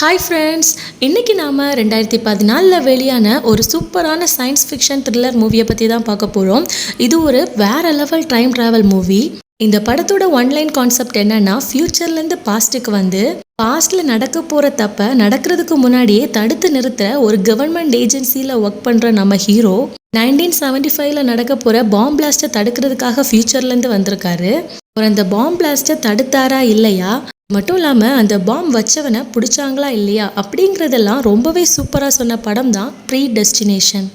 Hi friends இன்றைக்கி நாம் ரெண்டாயிரத்தி பதினாலில் வெளியான ஒரு சூப்பரான சயின்ஸ் ஃபிக்ஷன் த்ரில்லர் மூவியை பற்றி தான் பார்க்க போகிறோம் இது ஒரு வேற லெவல் டைம் ட்ராவல் மூவி இந்த படத்தோட ஒன்லைன் கான்செப்ட் என்னன்னா ஃப்யூச்சர்லேருந்து பாஸ்ட்டுக்கு வந்து பாஸ்டில் நடக்க போகிற தப்பை நடக்கிறதுக்கு முன்னாடியே தடுத்து நிறுத்த ஒரு கவர்மெண்ட் ஏஜென்சியில் ஒர்க் பண்ணுற நம்ம ஹீரோ நைன்டீன் செவன்டி ஃபைவ்ல நடக்க போகிற பாம் பிளாஸ்ட்டை தடுக்கிறதுக்காக ஃப்யூச்சர்லேருந்து வந்திருக்காரு. அவர் அந்த பாம் பிளாஸ்ட்டை தடுத்தாரா இல்லையா? மட்டும் இல்லாமல் அந்த பாம் வச்சவனை பிடிச்சாங்களா இல்லையா அப்படிங்கிறதெல்லாம் ரொம்பவே சூப்பராக சொன்ன படம் தான் ப்ரீ டெஸ்டினேஷன்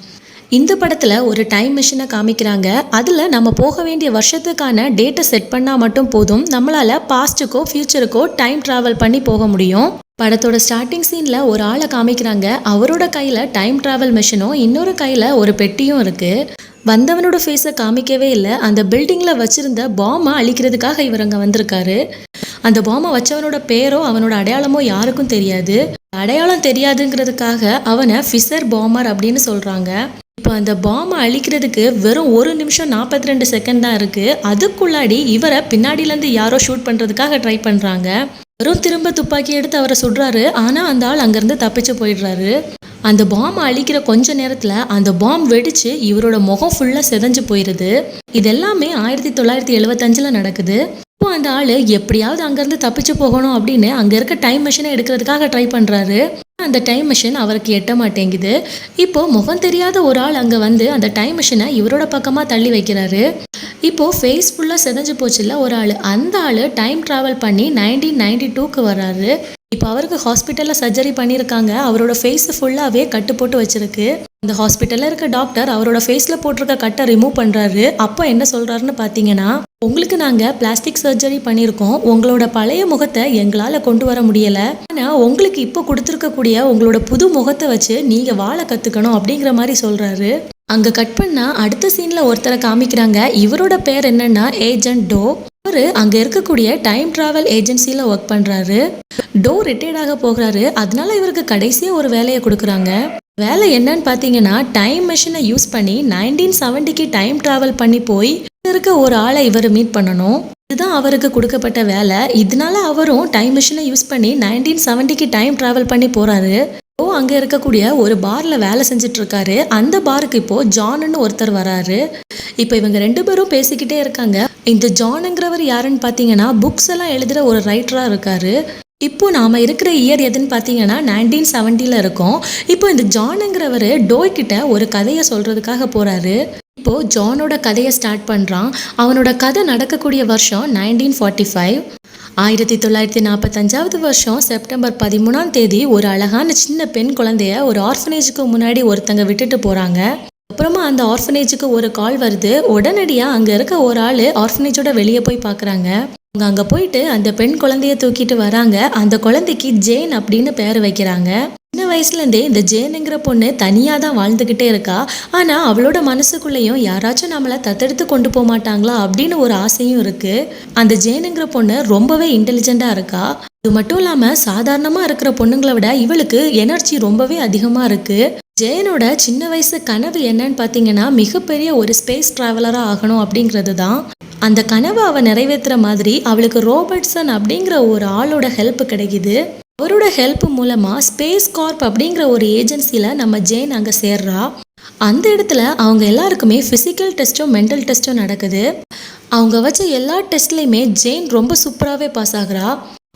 இந்த படத்தில் ஒரு டைம் மிஷினை காமிக்கிறாங்க. அதில் நம்ம போக வேண்டிய வருஷத்துக்கான டேட்டை செட் பண்ணால் மட்டும் போதும். நம்மளால் பாஸ்ட்டுக்கோ ஃப்யூச்சருக்கோ டைம் ட்ராவல் பண்ணி போக முடியும். படத்தோட ஸ்டார்டிங் சீனில் ஒரு ஆளை காமிக்கிறாங்க. அவரோட கையில் டைம் ட்ராவல் மிஷினும் இன்னொரு கையில் ஒரு பெட்டியும் இருக்குது வந்தவனோட ஃபேஸை காமிக்கவே இல்லை. அந்த பில்டிங்கில் வச்சுருந்த பாமை அழிக்கிறதுக்காக இவர் அங்கே வந்திருக்காரு. அந்த பாமை வச்சவனோட பேரோ அவனோட அடையாளமோ யாருக்கும் தெரியாது. அடையாளம் தெரியாதுங்கிறதுக்காக அவனை ஃபிசர் பாமர் அப்படின்னு சொல்கிறாங்க இப்போ அந்த பாமை அழிக்கிறதுக்கு வெறும் ஒரு நிமிஷம் நாற்பத்தி ரெண்டு செகண்ட் தான் இருக்குது அதுக்குள்ளாடி இவரை பின்னாடியிலேருந்து யாரோ ஷூட் பண்ணுறதுக்காக ட்ரை பண்ணுறாங்க வெறும் திரும்ப துப்பாக்கி எடுத்து அவரை சுடுறாரு. ஆனால் அந்த ஆள் அங்கேருந்து தப்பிச்சு போயிடுறாரு. அந்த பாம் அழிக்கிற கொஞ்ச நேரத்தில் அந்த பாம் வெடிச்சு இவரோட முகம் ஃபுல்லாக செதஞ்சு போயிடுது இது எல்லாமே ஆயிரத்தி தொள்ளாயிரத்தி எழுபத்தஞ்சில் நடக்குது. இப்போ அந்த ஆள் எப்படியாவது அங்கேருந்து தப்பிச்சு போகணும் அப்படின்னு அங்கே இருக்க டைம் மிஷினை எடுக்கிறதுக்காக ட்ரை பண்ணுறாரு அந்த டைம் மிஷின் அவருக்கு எட்ட மாட்டேங்குது. இப்போ முகம் தெரியாத ஒரு ஆள் அங்கே வந்து அந்த டைம் மிஷினை இவரோட பக்கமாக தள்ளி வைக்கிறாரு. இப்போ ஃபேஸ் ஃபுல்லாக செதஞ்சு போச்சுல்ல ஒரு ஆள். அந்த ஆள் டைம் ட்ராவல் பண்ணி நைன்டீன் நைன்டி டூக்கு வர்றாரு இப்போ அவருக்கு ஹாஸ்பிட்டலில் சர்ஜரி பண்ணியிருக்காங்க. அவரோட ஃபேஸ் ஃபுல்லாகவே கட்டு போட்டு வச்சிருக்கு. இந்த ஹாஸ்பிட்டலில் இருக்க டாக்டர் அவரோட ஃபேஸில் போட்டிருக்க கட்டை ரிமூவ் பண்ணுறாரு அப்போ என்ன சொல்கிறாருன்னு பார்த்தீங்கன்னா உங்களுக்கு நாங்கள் பிளாஸ்டிக் சர்ஜரி பண்ணியிருக்கோம். உங்களோட பழைய முகத்தை எங்களால் கொண்டு வர முடியலை. ஆனால் உங்களுக்கு இப்போ கொடுத்துருக்கக்கூடிய உங்களோட புது முகத்தை வச்சு நீங்கள் வாழ கற்றுக்கணும் அப்படிங்கிற மாதிரி சொல்கிறாரு அங்கே கட் பண்ணால் அடுத்த சீனில் ஒருத்தரை காமிக்கிறாங்க. இவரோட பேர் என்னன்னா ஏஜென்ட் டோ. அவர் அங்கே இருக்கக்கூடிய டைம் ட்ராவல் ஏஜென்சியில் ஒர்க் பண்ணுறாரு டோ ரிட்டையர்ட் ஆக போகிறாரு. அதனால இவருக்கு கடைசியாக ஒரு வேலையை கொடுக்குறாங்க. வேலை என்னன்னு பார்த்தீங்கன்னா டைம் மிஷினை யூஸ் பண்ணி நைன்டீன் செவன்ட்டிக்கு டைம் ட்ராவல் பண்ணி போய் இருக்க ஒரு ஆளை இவர் மீட் பண்ணணும். இதுதான் அவருக்கு கொடுக்கப்பட்ட வேலை. இதனால அவரும் டைம் மிஷினை யூஸ் பண்ணி நைன்டீன் செவன்ட்டிக்கு டைம் ட்ராவல் பண்ணி போகிறாரு ஓ அங்கே இருக்கக்கூடிய ஒரு பாரில் வேலை செஞ்சுட்டு இருக்காரு அந்த பாருக்கு இப்போ ஜான்னு ஒருத்தர் வராரு. இப்போ இவங்க ரெண்டு பேரும் பேசிக்கிட்டே இருக்காங்க. இந்த ஜானுங்கிறவர் யாருன்னு பார்த்தீங்கன்னா புக்ஸ் எல்லாம் எழுதுகிற ஒரு ரைட்டராக இருக்காரு. இப்போ நாம் இருக்கிற இயர் எதுன்னு பார்த்தீங்கன்னா நைன்டீன் செவன்ட்டியில் இருக்கோம். இப்போ இந்த ஜானுங்கிறவர் டோய்கிட்ட ஒரு கதையை சொல்கிறதுக்காக போகிறாரு இப்போ ஜானோட கதையை ஸ்டார்ட் பண்ணுறான் அவனோட கதை நடக்கக்கூடிய வருஷம் நைன்டீன் ஃபார்ட்டி ஃபைவ் ஆயிரத்தி தொள்ளாயிரத்தி நாற்பத்தஞ்சாவது வருஷம் செப்டம்பர் பதிமூணாம் தேதி ஒரு அழகான சின்ன பெண் குழந்தைய ஒரு ஆர்ஃபனேஜுக்கு முன்னாடி ஒருத்தங்க விட்டுட்டு போகிறாங்க அப்புறமா அந்த ஆர்ஃபனேஜுக்கு ஒரு கால் வருது. உடனடியாக அங்கே இருக்க ஒரு ஆள் ஆர்ஃபனேஜோட வெளியே போய் பார்க்குறாங்க அவங்க அங்கே போயிட்டு அந்த பெண் குழந்தைய தூக்கிட்டு வராங்க. அந்த குழந்தைக்கு ஜேன் அப்படின்னு பேர் வைக்கிறாங்க. சின்ன வயசுலேருந்தே இந்த ஜேனுங்கிற பொண்ணு தனியாக தான் வாழ்ந்துக்கிட்டே இருக்கா. ஆனால் அவளோட மனசுக்குள்ளேயும் யாராச்சும் நம்மளை தத்தெடுத்து கொண்டு போக மாட்டாங்களா அப்படின்னு ஒரு ஆசையும் இருக்குது அந்த ஜேனுங்கிற பொண்ணு ரொம்பவே இன்டெலிஜென்ட்டாக இருக்கா. அது மட்டும் இல்லாமல் சாதாரணமாக இருக்கிற பொண்ணுங்களை விட இவளுக்கு எனர்ஜி ரொம்பவே அதிகமாக இருக்குது ஜெயனோட சின்ன வயசு கனவு என்னன்னு பார்த்தீங்கன்னா மிகப்பெரிய ஒரு ஸ்பேஸ் ட்ராவலராக ஆகணும் அப்படிங்கிறது தான். அந்த கனவை அவள் நிறைவேற்றுற மாதிரி அவளுக்கு ரோபர்ட்சன் அப்படிங்கிற ஒரு ஆளோட ஹெல்ப் கிடைக்குது. அவரோட ஹெல்ப் மூலமாக ஸ்பேஸ் கார்ப் அப்படிங்கிற ஒரு ஏஜென்சியில் நம்ம ஜெயின் அங்கே சேர்றா. அந்த இடத்துல அவங்க எல்லாருக்குமே ஃபிசிக்கல் டெஸ்ட்டும் மென்டல் டெஸ்ட்டும் நடக்குது. அவங்க வச்ச எல்லா டெஸ்ட்லேயுமே ஜெயின் ரொம்ப சூப்பராகவே பாஸ் ஆகுறா.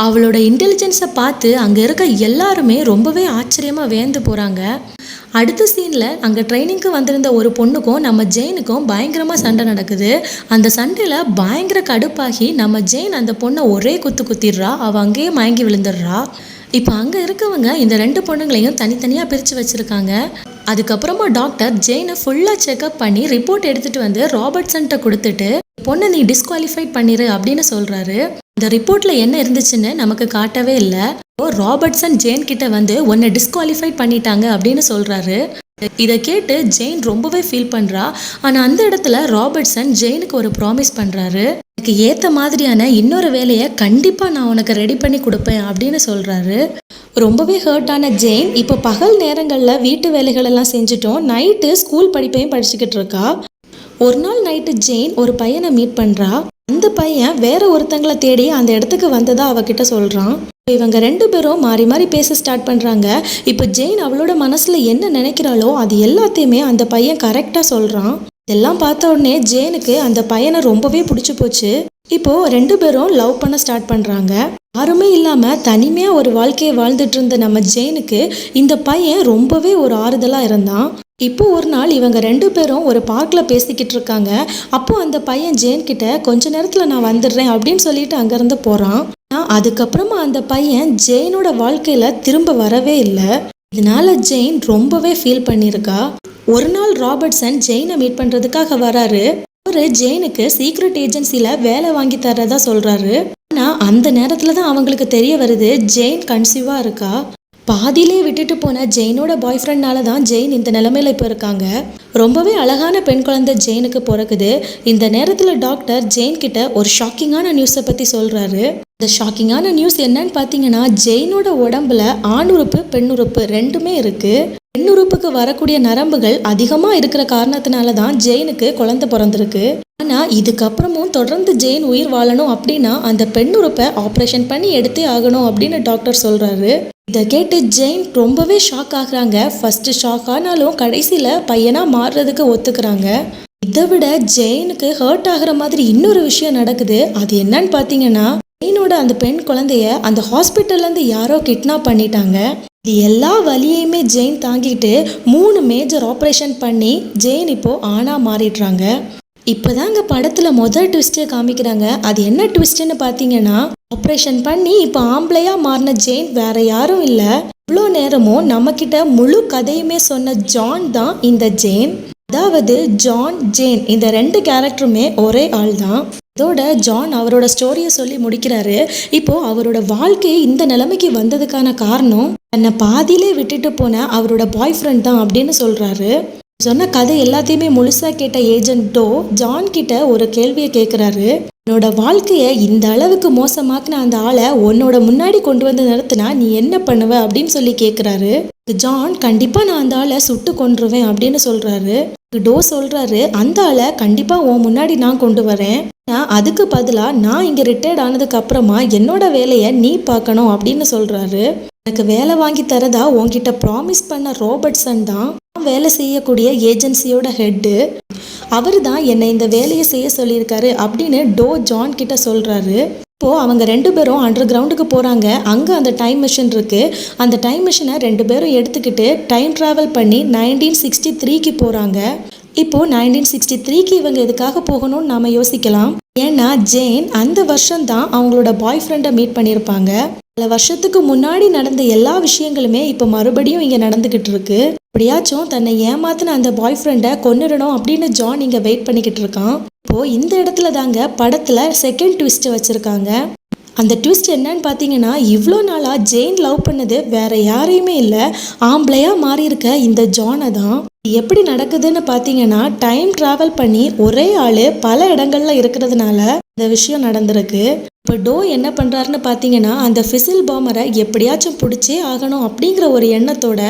அவளோட இன்டெலிஜென்ஸை பார்த்து அங்கே இருக்க எல்லாருமே ரொம்பவே ஆச்சரியமாக வேந்து போகிறாங்க அடுத்த சீனில் அங்கே ட்ரைனிங்க்கு வந்திருந்த ஒரு பொண்ணுக்கும் நம்ம ஜெயினுக்கும் பயங்கரமாக சண்டை நடக்குது. அந்த சண்டையில் பயங்கர கடுப்பாகி நம்ம ஜெயின் அந்த பொண்ணை ஒரே குத்து குத்திடுறா அவள் அங்கேயே மயங்கி விழுந்துடுறா. இப்போ அங்கே இருக்கவங்க இந்த ரெண்டு பொண்ணுங்களையும் தனித்தனியாக பிரித்து வச்சுருக்காங்க. அதுக்கப்புறமா டாக்டர் ஜெயினை ஃபுல்லாக செக்அப் பண்ணி ரிப்போர்ட் எடுத்துகிட்டு வந்து ராபர்ட்சன்ட்ட கொடுத்துட்டு பொண்ணை நீ டிஸ்குவாலிஃபை பண்ணிடு அப்படின்னு சொல்கிறாரு இந்த ரிப்போர்ட்ல என்ன இருந்துச்சுன்னு நமக்கு காட்டவே இல்லை. ராபர்ட்ஸன் ஜெயின் கிட்ட வந்து உன்னை டிஸ்குவாலிஃபை பண்ணிட்டாங்க அப்படின்னு சொல்றாரு. இதை கேட்டு ஜெயின் ரொம்பவே ஃபீல் பண்றா. ஆனா அந்த இடத்துல ராபர்ட்ஸன் ஜெயினுக்கு ஒரு ப்ராமிஸ் பண்றாரு. எனக்கு ஏத்த மாதிரியான இன்னொரு வேலையை கண்டிப்பா நான் உனக்கு ரெடி பண்ணி கொடுப்பேன் அப்படின்னு சொல்றாரு. ரொம்பவே ஹர்ட்டான ஜெயின் இப்போ பகல் நேரங்களில் வீட்டு வேலைகள் எல்லாம் செஞ்சுட்டோம். நைட்டு ஸ்கூல் படிப்பையும் படிச்சுக்கிட்டு இருக்கா. ஒரு நாள் நைட்டு ஜெயின் ஒரு பையனை மீட் பண்ணுறா அந்த பையன் வேற ஒருத்தங்களை தேடி அந்த இடத்துக்கு வந்ததா அவகிட்ட சொல்கிறான் இவங்க ரெண்டு பேரும் மாறி மாறி பேச ஸ்டார்ட் பண்ணுறாங்க இப்போ ஜெயின் அவளோட மனசில் என்ன நினைக்கிறாளோ அது எல்லாத்தையுமே அந்த பையன் கரெக்டாக சொல்கிறான் இதெல்லாம் பார்த்த உடனே ஜெயினுக்கு அந்த பையனை ரொம்பவே பிடிச்சி போச்சு. இப்போ ரெண்டு பேரும் லவ் பண்ண ஸ்டார்ட் பண்ணுறாங்க யாருமே இல்லாமல் தனிமையாக ஒரு வாழ்க்கையை வாழ்ந்துட்டு இருந்த நம்ம ஜெயினுக்கு இந்த பையன் ரொம்பவே ஒரு ஆறுதலாக இருந்தான். இப்போ ஒரு நாள் இவங்க ரெண்டு பேரும் ஒரு பார்க்கில் பேசிக்கிட்டு இருக்காங்க. அப்போ அந்த பையன் ஜெயின் கொஞ்ச நேரத்தில் நான் வந்துடுறேன் அப்படின்னு சொல்லிட்டு அங்கேருந்து போகிறான் அதுக்கப்புறமா அந்த பையன் ஜெயினோட வாழ்க்கையில் திரும்ப வரவே இல்லை. இதனால ஜெயின் ரொம்பவே ஃபீல் பண்ணியிருக்கா. ஒரு நாள் ராபர்ட்சன் ஜெயினை மீட் பண்ணுறதுக்காக வராரு. அவரு ஜெயினுக்கு சீக்ரெட் ஏஜென்சியில் வேலை வாங்கி தரதா சொல்கிறாரு ஆனால் அந்த நேரத்தில் தான் அவங்களுக்கு தெரிய வருது ஜெயின் கன்சீவாக இருக்கா. பாதியிலே விட்டுட்டு போன ஜெயினோட பாய் ஃப்ரெண்ட்னால தான் ஜெயின் இந்த நிலமையில இப்போ இருக்காங்க. ரொம்பவே அழகான பெண் குழந்தை ஜெயினுக்கு பிறகுது. இந்த நேரத்தில் டாக்டர் ஜெயின் கிட்ட ஒரு ஷாக்கிங்கான நியூஸை பற்றி சொல்கிறாரு இந்த ஷாக்கிங்கான நியூஸ் என்னன்னு பார்த்தீங்கன்னா ஜெயினோட உடம்புல ஆண் உறுப்பு ரெண்டுமே இருக்குது பெண்ணுறுப்புக்கு வரக்கூடிய நரம்புகள் அதிகமாக இருக்கிற காரணத்தினால தான் ஜெயினுக்கு குழந்தை பிறந்திருக்கு. ஆனால் இதுக்கப்புறமும் தொடர்ந்து ஜெயின் உயிர் வாழணும் அப்படின்னா அந்த பெண்ணுறுப்பை ஆப்ரேஷன் பண்ணி எடுத்தே ஆகணும் அப்படின்னு டாக்டர் சொல்கிறாரு இதை கேட்டு ஜெயின் ரொம்பவே ஷாக் ஆகுறாங்க. ஃபஸ்ட்டு ஷாக் ஆனாலும் கடைசியில் பையனாக மாறுறதுக்கு ஒத்துக்கிறாங்க. இதை விட ஜெயினுக்கு ஹர்ட் ஆகிற மாதிரி இன்னொரு விஷயம் நடக்குது. அது என்னன்னு பார்த்தீங்கன்னா ஜெயினோட அந்த பெண் குழந்தைய அந்த ஹாஸ்பிட்டல்லேருந்து யாரோ கிட்னாப் பண்ணிட்டாங்க. இது எல்லா வழியையுமே ஜெயின் தாங்கிட்டு மூணு மேஜர் ஆப்ரேஷன் பண்ணி ஜெயின் இப்போது ஆணாக மாறிடுறாங்க. இப்போதாங்க படத்தில் முதல் ட்விஸ்ட்டே காமிக்கிறாங்க. அது என்ன ட்விஸ்ட்டுன்னு பார்த்தீங்கன்னா ஆப்ரேஷன் பண்ணி இப்போ ஆம்பளையா மாறின ஜெயின் வேற யாரும் இல்லை. இவ்வளோ நேரமும் நம்மக்கிட்ட முழு கதையுமே சொன்ன ஜான் தான் இந்த ஜெயின். அதாவது ஜான் ஜேன் இந்த ரெண்டு கேரக்டருமே ஒரே ஆள் தான். இதோட ஜான் அவரோட ஸ்டோரியை சொல்லி முடிக்கிறாரு. இப்போ அவரோட வாழ்க்கை இந்த நிலைமைக்கு வந்ததுக்கான காரணம் தன்னை பாதியிலே விட்டுட்டு போன அவரோட பாய் ஃப்ரெண்ட் தான் அப்படின்னு சொல்றாரு. சொன்ன கதை எல்லாத்தையுமே முழுசாக கேட்ட ஏஜென்ட் டோ ஜான் கிட்ட ஒரு கேள்வியை கேட்குறாரு என்னோட வாழ்க்கையை இந்த அளவுக்கு மோசமாக்குன அந்த ஆளை உன்னோட முன்னாடி கொண்டு வந்து நடத்தினா நீ என்ன பண்ணுவ அப்படின்னு சொல்லி கேட்குறாரு ஜான் கண்டிப்பாக நான் அந்த ஆளை சுட்டு கொன்றுவேன் அப்படின்னு சொல்கிறாரு டோ சொல்கிறாரு அந்த ஆளை கண்டிப்பாக உன் முன்னாடி நான் கொண்டு வரேன். அதுக்கு பதிலாக நான் இங்கே ரிட்டையர்ட் ஆனதுக்கு அப்புறமா என்னோட வேலையை நீ பார்க்கணும் அப்படின்னு சொல்கிறாரு எனக்கு வேலை வாங்கி தரதா? உன்கிட்ட ப்ராமிஸ் பண்ண ரோபர்ட்சன் தான். நான் வேலை செய்யக்கூடிய ஏஜென்சியோட ஹெட்டு அவர் தான் என்னை இந்த வேலையை செய்ய சொல்லியிருக்காரு அப்படின்னு டோ ஜான் கிட்ட சொல்கிறாரு இப்போது அவங்க ரெண்டு பேரும் அண்டர் கிரவுண்டுக்கு போகிறாங்க அங்கே அந்த டைம் மிஷின் இருக்குது அந்த டைம் மிஷினை ரெண்டு பேரும் எடுத்துக்கிட்டு டைம் ட்ராவல் பண்ணி நைன்டீன் சிக்ஸ்டி த்ரீக்கு போகிறாங்க இப்போது நைன்டீன் சிக்ஸ்டி த்ரீக்கு இவங்க எதுக்காக போகணும்னு நாம் யோசிக்கலாம். ஏன்னா ஜேன் அந்த வருஷம் தான் அவங்களோட பாய் ஃப்ரெண்டை மீட் பண்ணியிருப்பாங்க. பல வருஷத்துக்கு முன்னாடி நடந்த எல்லா விஷயங்களுமே இப்போ மறுபடியும் இங்கே நடந்துக்கிட்டு இருக்கு. எப்படியாச்சும் தன்னை ஏமாத்தின அந்த பாய் ஃப்ரெண்டை கொன்னுடணும் அப்படின்னு ஜான் இங்கே வெயிட் பண்ணிக்கிட்டு இருக்கான். இப்போ இந்த இடத்துல தாங்க படத்தில் செகண்ட் ட்விஸ்ட் வச்சிருக்காங்க. அந்த ட்விஸ்ட் என்னன்னு பார்த்தீங்கன்னா இவ்வளோ நாளாக ஜெயின் லவ் பண்ணது வேற யாரையுமே இல்லை. ஆம்பளையாக மாறியிருக்க இந்த ஜானை தான். எப்படி நடக்குதுன்னு பார்த்தீங்கன்னா டைம் டிராவல் பண்ணி ஒரே ஆள் பல இடங்கள்ல இருக்கிறதுனால இந்த விஷயம் நடந்திருக்கு. இப்போ டோ என்ன பண்ணுறாருன்னு பார்த்தீங்கன்னா அந்த ஃபிசில் பாமரை எப்படியாச்சும் பிடிச்சே ஆகணும் அப்படிங்கிற ஒரு எண்ணத்தோட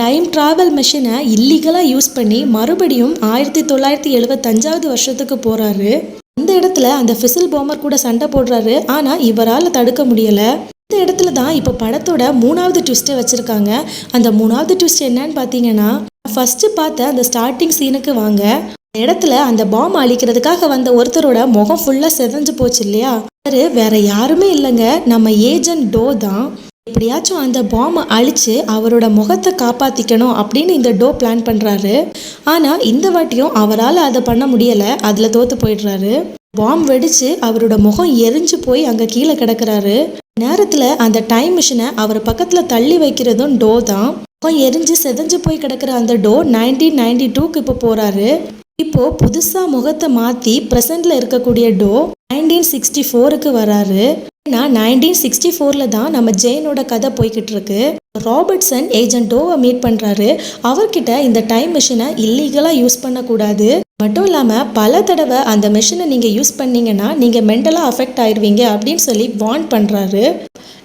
டைம் டிராவல் மிஷினை இல்லீகலாக யூஸ் பண்ணி மறுபடியும் ஆயிரத்தி தொள்ளாயிரத்தி எழுபத்தஞ்சாவது வருஷத்துக்கு போகிறாரு அந்த இடத்துல அந்த ஃபிசில் பாமர் கூட சண்டை போடுறாரு. ஆனால் இவரால் தடுக்க முடியலை. இந்த இடத்துல தான் இப்போ படத்தோட மூணாவது ட்விஸ்ட்டை வச்சுருக்காங்க. அந்த மூணாவது ட்விஸ்ட் என்னன்னு பார்த்தீங்கன்னா ஃபர்ஸ்ட்டு பார்த்த அந்த ஸ்டார்டிங் சீனுக்கு வாங்க. அந்த இடத்துல அந்த பாம் அழிக்கிறதுக்காக வந்த ஒருத்தரோட முகம் ஃபுல்லாக செதஞ்சு போச்சு இல்லையா? அவரு வேற யாருமே இல்லைங்க. நம்ம ஏஜென்ட் டோ தான். எப்படியாச்சும் அந்த பாம்பை அழித்து அவரோட முகத்தை காப்பாற்றிக்கணும் அப்படின்னு இந்த டோ பிளான் பண்ணுறாரு ஆனால் இந்த வாட்டியும் அவரால் அதை பண்ண முடியலை. அதில் தோற்று போயிடுறாரு. பாம் வெடிச்சு அவரோட முகம் எரிஞ்சு போய் அங்க கீழே கிடக்குறாரு. நேரத்துல அந்த டைம் மிஷினை அவர் பக்கத்துல தள்ளி வைக்கிறதும் டோ தான். முகம் எரிஞ்சு செதஞ்சு போய் கிடக்குற அந்த டோ நைன்டீன் நைன்டி டூக்கு இப்போ போறாரு. இப்போ புதுசா முகத்தை மாத்தி பிரசன்ட்ல இருக்கக்கூடிய டோ நைன்டீன் சிக்ஸ்டி ஃபோருக்கு வராரு. ஏன்னா நைன்டீன் சிக்ஸ்டி ஃபோரில் தான் நம்ம ஜெயினோட கதை போய்கிட்டு இருக்கு. ராபர்ட்சன் ஏஜென்ட் டோவை மீட் பண்ணுறாரு அவர்கிட்ட இந்த டைம் மிஷினை இல்லீகலாக யூஸ் பண்ணக்கூடாது. மட்டும் இல்லாமல் பல தடவை அந்த மிஷினை நீங்கள் யூஸ் பண்ணீங்கன்னா நீங்கள் மென்டலாக அஃபெக்ட் ஆயிடுவீங்க அப்படின்னு சொல்லி வார்ன் பண்ணுறாரு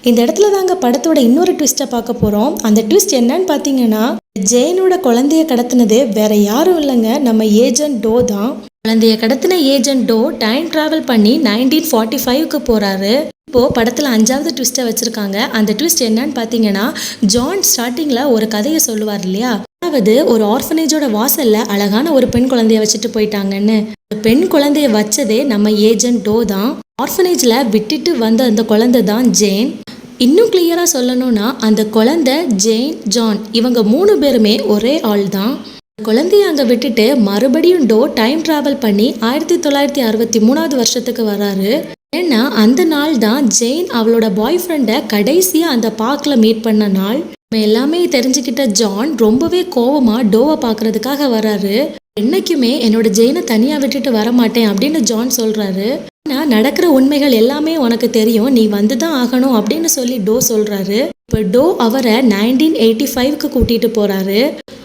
இந்த இடத்துல தாங்க படத்தோட இன்னொரு ட்விஸ்ட்டை பார்க்க போகிறோம் அந்த ட்விஸ்ட் என்னன்னு பார்த்தீங்கன்னா ஜெயினோட குழந்தைய கடத்தினது வேற யாரும் இல்லைங்க. நம்ம ஏஜென்ட் டோ தான். குழந்தைய கடத்தின ஏஜென்ட் டோ டைம் டிராவல் பண்ணி நைன்டீன் ஃபார்ட்டி ஃபைவ்க்கு போகிறாரு இப்போது படத்தில் அஞ்சாவது ட்விஸ்ட்டை வச்சுருக்காங்க. அந்த ட்விஸ்ட் என்னன்னு பார்த்தீங்கன்னா ஜான் ஸ்டார்டிங்கில் ஒரு கதையை சொல்லுவார் இல்லையா? அதாவது ஒரு ஆர்ஃபனேஜோட வாசல்ல அழகான ஒரு பெண் குழந்தைய வச்சுட்டு போயிட்டாங்கன்னு. பெண் குழந்தைய வச்சதே நம்ம ஏஜென்ட் டோ தான். ஆர்ஃபனேஜ்ல விட்டுட்டு வந்த அந்த குழந்தை தான் ஜேன். இன்னும் கிளியரா சொல்லணும்னா அந்த குழந்தை ஜேன் ஜான் இவங்க மூணு பேருமே ஒரே ஆள் தான். குழந்தைய அங்கே விட்டுட்டு மறுபடியும் டோ டைம் டிராவல் பண்ணி ஆயிரத்தி தொள்ளாயிரத்தி அறுபத்தி மூணாவது வருஷத்துக்கு வராரு. ஏன்னா அந்த நாள் தான் ஜெயின் அவளோட பாய் ஃப்ரெண்டை கடைசியாக அந்த பார்க்கில் மீட் பண்ண நாள். நம்ம எல்லாமே தெரிஞ்சுக்கிட்ட ஜான் ரொம்பவே கோவமாக டோவை பார்க்கறதுக்காக வராரு. என்னைக்குமே என்னோட ஜெயினை தனியாக விட்டுட்டு வர மாட்டேன் அப்படின்னு ஜான் சொல்கிறாரு ஆனால் நடக்கிற உண்மைகள் எல்லாமே உனக்கு தெரியும். நீ வந்து தான் ஆகணும் அப்படின்னு சொல்லி டோ சொல்கிறாரு இப்போ டோ அவரை நைன்டீன் எயிட்டி ஃபைவ்க்கு கூட்டிகிட்டு போகிறாரு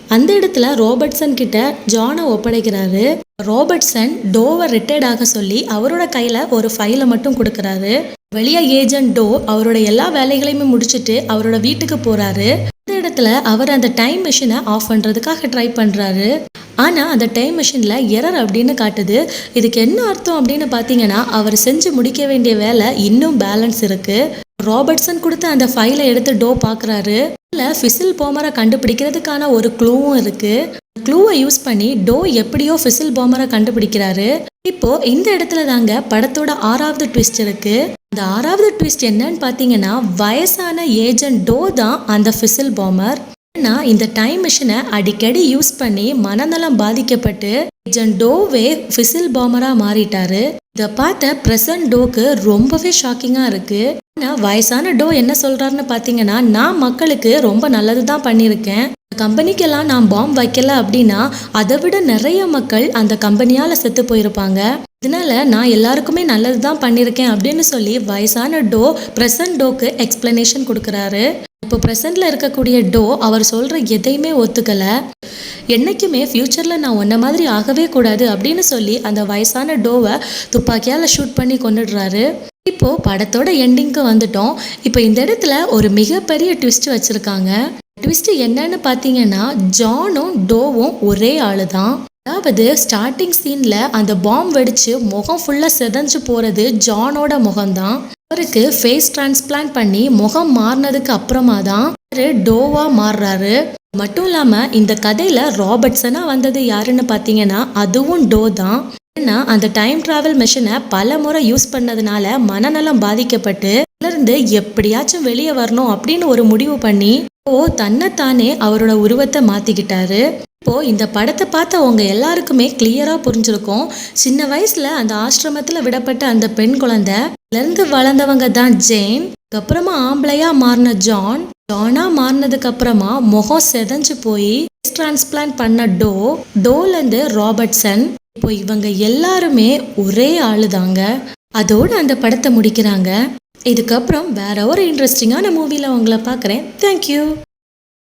அந்த இடத்துல ராபர்ட்சன் கிட்ட ஜானை ஒப்படைக்கிறாரு. ராபர்ட்சன் டோவை ரிட்டையர்ட் ஆக சொல்லி அவரோட கையில ஒரு ஃபைலை மட்டும் கொடுக்கறாரு. வெளியே ஏஜென்ட் டோ அவரோட எல்லா வேலைகளையுமே முடிச்சுட்டு அவரோட வீட்டுக்கு போறாரு. அந்த இடத்துல அவர் அந்த டைம் மிஷினை ஆஃப் பண்றதுக்காக ட்ரை பண்றாரு. ஆனா அந்த டைம் மிஷின்ல எரர் அப்படின்னு காட்டுது. இதுக்கு என்ன அர்த்தம் அப்படின்னு பாத்தீங்கன்னா அவர் செஞ்சு முடிக்க வேண்டிய வேலை இன்னும் பேலன்ஸ் இருக்கு. ராபர்ட்சன் கொடுத்த அந்த ஃபைலை எடுத்து டோ பார்க்குறாரு. அதில் ஃபிசில் பாமரை கண்டுபிடிக்கிறதுக்கான ஒரு க்ளூவும் இருக்குது க்ளூவை யூஸ் பண்ணி டோ எப்படியோ ஃபிசில் பாமரை கண்டுபிடிக்கிறாரு. இப்போ இந்த இடத்துல தாங்க படத்தோட ஆறாவது ட்விஸ்ட் இருக்கு. அந்த ஆறாவது ட்விஸ்ட் என்னன்னு பார்த்தீங்கன்னா வயசான ஏஜென்ட் டோ தான் அந்த ஃபிசில் பாமர் ஏன்னா இந்த டைம் மிஷினை அடிக்கடி யூஸ் பண்ணி மனநலம் பாதிக்கப்பட்டு ஏஜென்ட் டோவே ஃபிசில் பாமராக மாறிட்டாரு. இதை பார்த்த பிரசன்ட் டோக்கு ரொம்பவே ஷாக்கிங்காக இருக்குது வயசான டோ என்ன சொல்கிறாருன்னு பார்த்தீங்கன்னா நான் மக்களுக்கு ரொம்ப நல்லது தான் பண்ணியிருக்கேன் கம்பெனிக்கெல்லாம் நான் பாம்பு வைக்கல அப்படின்னா அதை விட நிறைய மக்கள் அந்த கம்பெனியால் செத்து போயிருப்பாங்க. இதனால நான் எல்லாருக்குமே நல்லது தான் பண்ணியிருக்கேன் அப்படின்னு சொல்லி வயசான டோ பிரசன்ட் டோக்கு எக்ஸ்பிளனேஷன் கொடுக்குறாரு. இப்போ ப்ரெசண்டில் இருக்கக்கூடிய டோ அவர் சொல்கிற எதையுமே ஒத்துக்கலை. என்னைக்குமே ஃப்யூச்சரில் நான் ஒன்றை மாதிரி ஆகவே கூடாது அப்படின்னு சொல்லி அந்த வயசான டோவை துப்பாக்கியால் ஷூட் பண்ணி கொண்டுடுறாரு இப்போ படத்தோட எண்டிங்க்கு வந்துட்டோம். இப்போ இந்த இடத்துல ஒரு மிகப்பெரிய ட்விஸ்ட் வச்சுருக்காங்க. ட்விஸ்ட் என்னன்னு பார்த்தீங்கன்னா ஜானும் டோவும் ஒரே ஆளு தான் அதாவது ஸ்டார்டிங் சீன்ல அந்த பாம்பு வெடிச்சு முகம் ஃபுல்லா செதஞ்சு போறது ஜானோட முகம்தான். அவருக்கு ஃபேஸ் டிரான்ஸ்பிளான்ட் பண்ணி முகம் மாறினதுக்கு அப்புறமா தான் டோவா மாறுறாரு. மட்டும் இல்லாம இந்த கதையில ராபர்ட்ஸனா வந்தது யாருன்னு பார்த்தீங்கன்னா அதுவும் டோ தான் ஏன்னா அந்த டைம் டிராவல் மிஷினை பல முறை யூஸ் பண்ணதுனால மனநலம் பாதிக்கப்பட்டு இருந்து எப்படியாச்சும் வெளியே வரணும் அப்படின்னு ஒரு முடிவு பண்ணி ஓ தன்னைத்தானே அவரோட உருவத்தை மாத்திக்கிட்டாரு. இப்போ இந்த படத்தை பார்த்த உங்க எல்லாருக்குமே கிளியரா புரிஞ்சிருக்கும். சின்ன வயசுல அந்த ஆசிரமத்துல விடப்பட்ட அந்த பெண் குழந்தை இருந்து வளர்ந்தவங்க தான் ஜெயின் அதுக்கப்புறமா ஆம்பளையா மாறின ஜான் ஜானா மாறினதுக்கு அப்புறமா முகம் செதஞ்சு போய் டிரான்ஸ்பிளான்ட் பண்ண டோ டோல இருந்து ராபர்ட்சன் இப்போ இவங்க எல்லாருமே ஒரே ஆளுதாங்க. அதோடு அந்த படத்தை முடிக்கிறாங்க. இதுக்கப்புறம் வேற ஒரு இன்ட்ரெஸ்டிங்கான மூவியில் உங்களை பார்க்குறேன். தேங்க்யூ